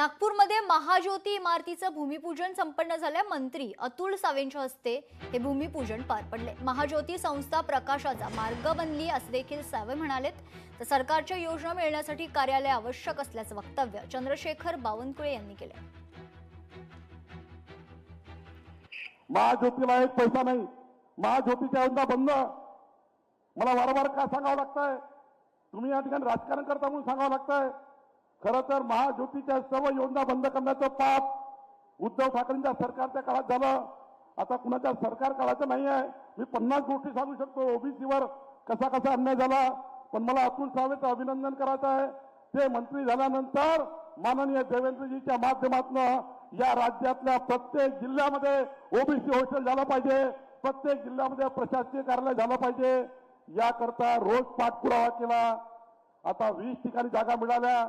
नागपूरमध्ये महाज्योती इमारतीचं भूमिपूजन संपन्न झालं मंत्री अतुल सावेंच्या हस्ते हे भूमिपूजन पार पडले. महाज्योती संस्था प्रकाशाचा मार्ग बनली असं देखील सावे म्हणालेत. तर सरकारच्या योजना मिळण्यासाठी कार्यालय आवश्यक असल्याचं वक्तव्य चंद्रशेखर बावनकुळे यांनी केले महाज्योतीला एक पैसा नाही. महाज्योतीच्या योजना बंद. मला वारंवार का सांगावं लागतंय? तुम्ही या ठिकाणी राजकारण करता म्हणून सांगावं लागतंय. खरं तर महाज्योतीच्या सर्व योजना बंद करण्याचं पाप उद्धव ठाकरेंच्या सरकारच्या काळात झालं. आता कुणाच्या सरकार काळाचं नाही आहे मी पन्नास गोष्टी सांगू शकतो. ओबीसीवर कसा कसा अन्याय झाला पण मला अतुल सावेचं अभिनंदन करायचं आहे. ते मंत्री झाल्यानंतर माननीय देवेंद्रजीच्या माध्यमातून या राज्यातल्या प्रत्येक जिल्ह्यामध्ये ओबीसी हॉस्टेल झालं पाहिजे. प्रत्येक जिल्ह्यामध्ये प्रशासकीय कार्यालय झालं पाहिजे. याकरता रोज पाठपुरावा केला. आता वीस ठिकाणी जागा मिळाल्या.